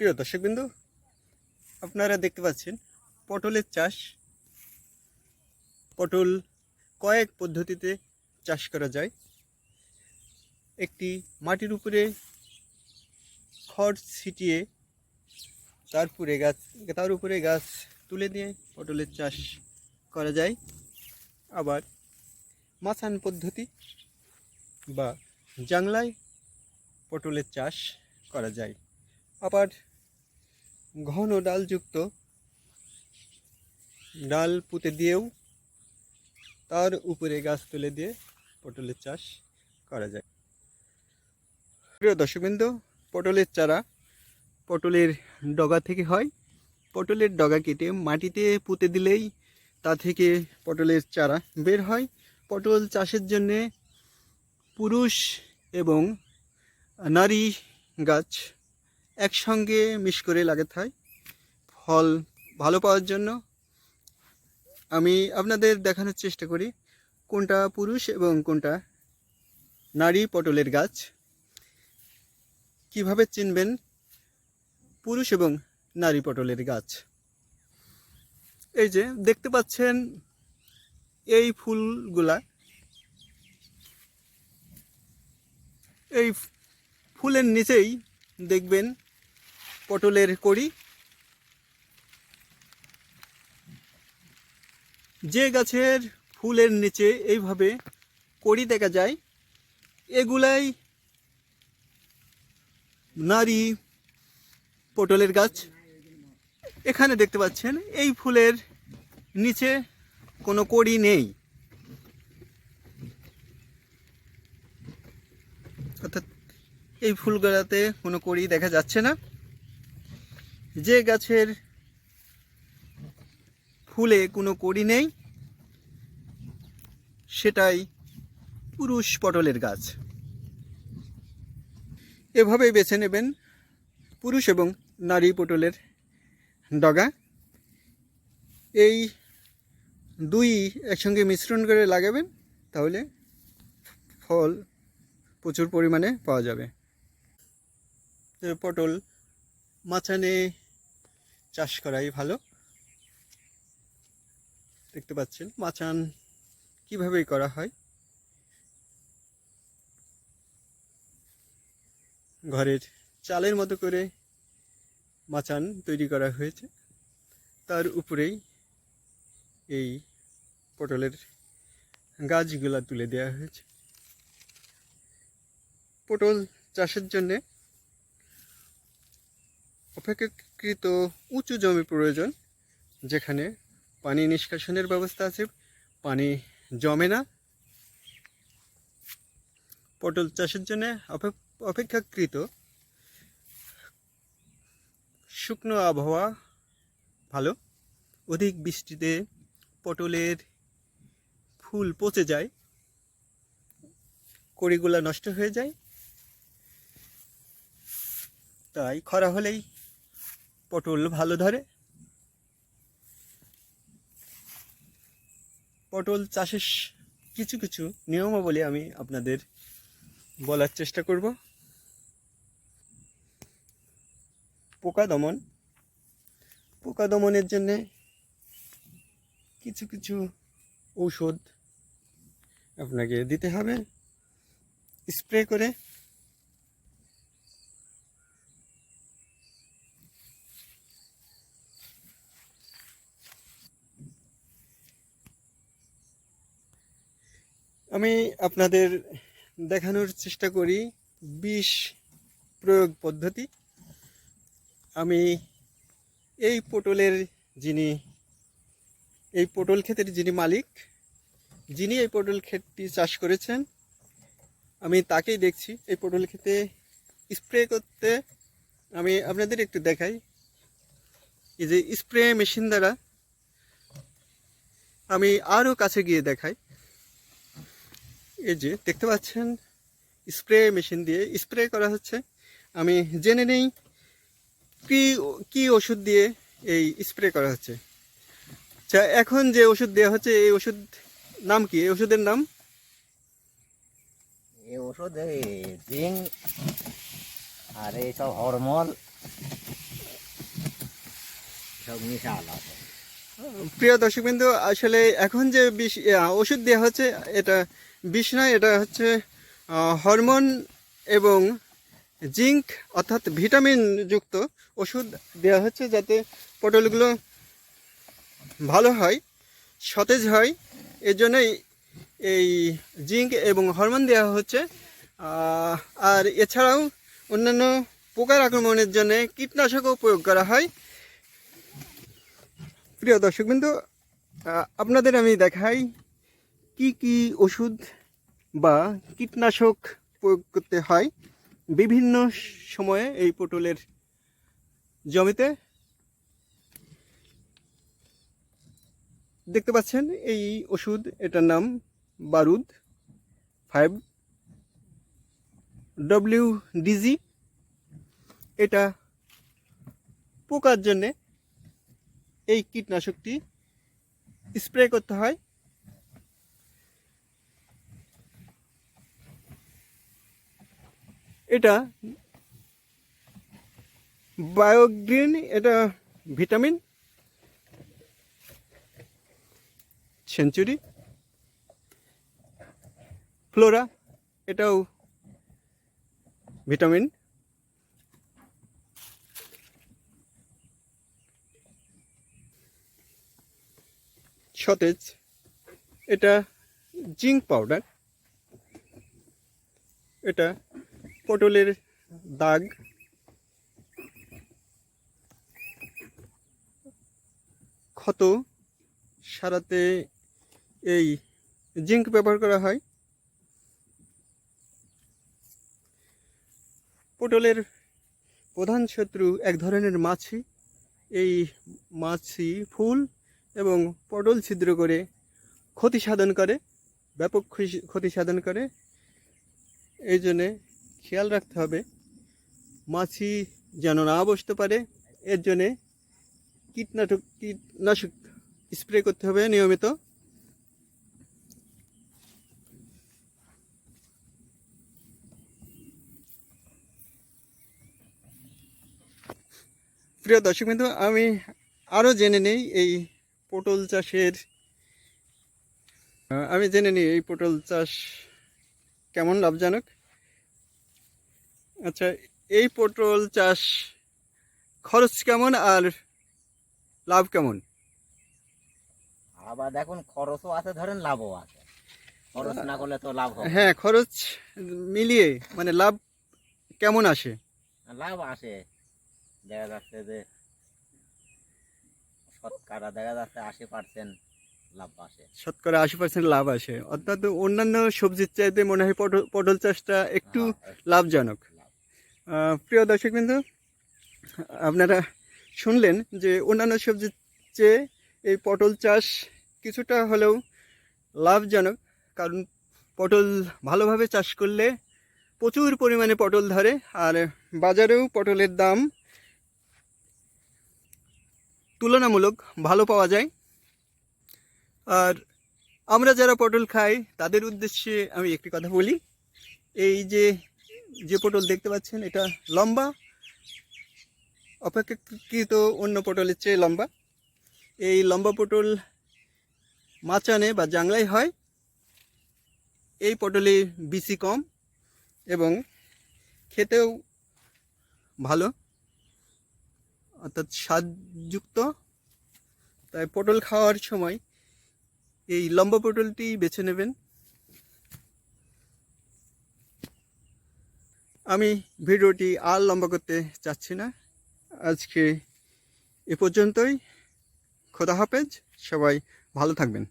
প্রিয় দর্শকবিন্দু, আপনারা দেখতে পাচ্ছেন পটলের চাষ। পটল কয়েক পদ্ধতিতে চাষ করা যায়। একটি মাটির উপরে খড় ছিটিয়ে তারপরে গাছ, তার উপরে গাছ তুলে দিয়ে পটলের চাষ করা যায়। আবার মাছান পদ্ধতি বা জাংলায় পটলের চাষ করা যায়। আবার ঘন ডালযুক্ত ডাল পুঁতে দিয়েও তার উপরে গাছ তুলে দিয়ে পটলের চাষ করা যায়। প্রিয় দর্শকবৃন্দ, পটলের চারা পটলের ডগা থেকে হয়। পটলের ডগা কেটে মাটিতে পুঁতে দিলেই তা থেকে পটলের চারা বের হয়। পটল চাষের জন্যে পুরুষ এবং নারী গাছ একসঙ্গে মিশ করে লাগাতে হয়। ফল ভালো পাওয়ার জন্য। আমি আপনাদের দেখানোর চেষ্টা করি কোনটা পুরুষ এবং কোনটা নারী পটলের গাছ। কীভাবে চিনবেন পুরুষ এবং নারী পটলের গাছ? এই যে দেখতে পাচ্ছেন এই ফুলগুলা। এই ফুলের নিচেই দেখবেন পটলের কড়ি। যে গাছের ফুলের নিচে এইভাবে কড়ি দেখা যায়, এগুলাই নারী পটলের গাছ। এখানে দেখতে পাচ্ছেন, এই ফুলের নিচে কোনো কড়ি নেই। অর্থাৎ এই ফুলগুলাতে কোনো কড়ি দেখা যাচ্ছে না। যে গাছের ফুলে কোনো কড়ি নেই, সেটাই পুরুষ পটলের গাছ। এভাবে বেছে নেবেন পুরুষ এবং নারী পটলের ডগা। এই দুই একসঙ্গে মিশ্রণ করে লাগাবেন, তাহলে ফল প্রচুর পরিমাণে পাওয়া যাবে। পটল মাচানে চাষ করাই ভালো। দেখতে পাচ্ছেন মাচান কীভাবে করা হয়। ঘরের চালের মতো করে মাচান তৈরি করা হয়েছে। তার উপরেই এই পটলের গাছগুলা তুলে দেওয়া হয়েছে। পটল চাষের জন্যে অপেক্ষাকৃত উঁচু জমি প্রয়োজন, যেখানে পানি নিষ্কাশনের ব্যবস্থা আছে, পানি জমে না। পটল চাষের জন্য অপেক্ষাকৃত শুকনো আবহাওয়া ভালো। অধিক বৃষ্টিতে পটলের ফুল পচে যায়, কড়িগুলা নষ্ট হয়ে যায়। তাই খরা হলেই পটল ভালো ধরে। পটল চাষের কিছু কিছু নিয়মাবলী আমি আপনাদের বলার চেষ্টা করব। পোকা দমন। পোকা দমনের জন্যে কিছু কিছু ঔষধ আপনাকে দিতে হবে। স্প্রে করে আমি আপনাদের দেখানোর চেষ্টা করি বিষ প্রয়োগ পদ্ধতি। আমি এই পটলের যিনি, এই পটল ক্ষেতের যিনি মালিক, যিনি এই পটল ক্ষেতটি চাষ করেছেন, আমি তাকেই দেখছি। এই পটল ক্ষেতে স্প্রে করতে আমি আপনাদের একটু দেখাই। এই যে স্প্রে মেশিন দ্বারা আমি আরও কাছে গিয়ে দেখাই। এই যে দেখতে পাচ্ছেন স্প্রে মেশিন দিয়ে স্প্রে করা হচ্ছে। আমি জেনে নেই কি কি ওষুধ দিয়ে এই স্প্রে করা হচ্ছে। আচ্ছা এখন যে ওষুধ দেওয়া হচ্ছে এই ওষুধ নাম কি? এই ওষুধের নাম? এই ওষুধ জিঙ্ক আর এইসব হরমোন সব মিশা আলাদা প্রিয় দর্শকবৃন্দ আসলে এখন যে ওষুধ দেওয়া হচ্ছে এটা বিষ নয় এটা হচ্ছে হরমোন এবং জিঙ্ক, অর্থাৎ ভিটামিন যুক্ত ওষুধ দেওয়া হচ্ছে যাতে পটলগুলো ভালো হয়, সতেজ হয়। এর জন্যই এই জিঙ্ক এবং হরমোন দেওয়া হচ্ছে। আর এছাড়াও অন্যান্য পোকার আক্রমণের জন্য কীটনাশকও প্রয়োগ করা হয়। প্রিয় দর্শকবৃন্দ আপনাদের আমি দেখাই কি কি ওষুধ বা কীটনাশক প্রয়োগ করতে হয় বিভিন্ন সময়ে এই পটলের জমিতে? দেখতে পাচ্ছেন, এই ওষুধ, এটার নাম বারুদ, ফাইভ ডব্লিউ ডিজি এটা পোকার জন্যে এই কীটনাশকটি স্প্রে করতে হয়। এটা বায়োগ্রিন এটা ভিটামিন সেঞ্চুরি ফ্লোরা এটাও ভিটামিন। সতেজ এটা জিঙ্ক পাউডার এটা পটলের দাগ। ক্ষত সারাতে এই জিঙ্ক ব্যবহার করা হয়। পটলের প্রধান শত্রু এক ধরনের মাছি। এই মাছি ফুল এবং পটল ছিদ্র করে ক্ষতি সাধন করে, ব্যাপক ক্ষতি- সাধন করে। এই জন্যে খেয়াল রাখতে হবে, মাছি যেন না বসতে পারে। এর জন্যে কীটনাশক কীটনাশক স্প্রে করতে হবে নিয়মিত। প্রিয় দর্শক বিন্দু, আমি আরও জেনে নেই এই পটল চাষের, আমি জেনে নিই এই পটল চাষ কেমন লাভজনক। আচ্ছা এই পটল চাষ খরচ কেমন আর লাভ কেমন? আবার দেখুন খরচও আছে ধরেন লাভও আছে। খরচ না করলে তো লাভ হবে হ্যাঁ খরচ মিলিয়ে মানে লাভ কেমন আসে। লাভ আসে। দেখা যাচ্ছে যে শতকরা দেখা যাচ্ছে আশি পার্সেন্ট লাভ আসে। শতকরা আশি পার্সেন্ট লাভ আসে। অর্থাৎ অন্যান্য সবজির চাইতে মনে হয় পটল পটল চাষটা একটু হ্যাঁ, লাভজনক। প্রিয় দর্শক বিন্দু আপনারা শুনলেন যে অন্যান্য সবজির চেয়ে এই পটল চাষ কিছুটা হলেও লাভজনক, কারণ পটল ভালোভাবে চাষ করলে প্রচুর পরিমাণে পটল ধরে, আর বাজারেও পটলের দাম তুলনামূলক ভালো পাওয়া যায়। আর আমরা যারা পটল খাই, তাদের উদ্দেশ্যে আমি একটি কথা বলি। এই যে যে পটল দেখতে পাচ্ছেন, এটা লম্বা, অপেক্ষাকৃত অন্য পটলের চেয়ে লম্বা। এই লম্বা পটল মাচানে বা জাংলায় হয়। এই পটলে বিসি কম এবং খেতেও ভালো, অর্থাৎ স্বাদযুক্ত। তাই পটল খাওয়ার সময় এই লম্বা পটলটি বেছে নেবেন। আমি ভিডিওটি আর লম্বা করতে চাচ্ছি না। আজকে এ পর্যন্তই। খোদা হাফেজ। সবাই ভালো থাকবেন।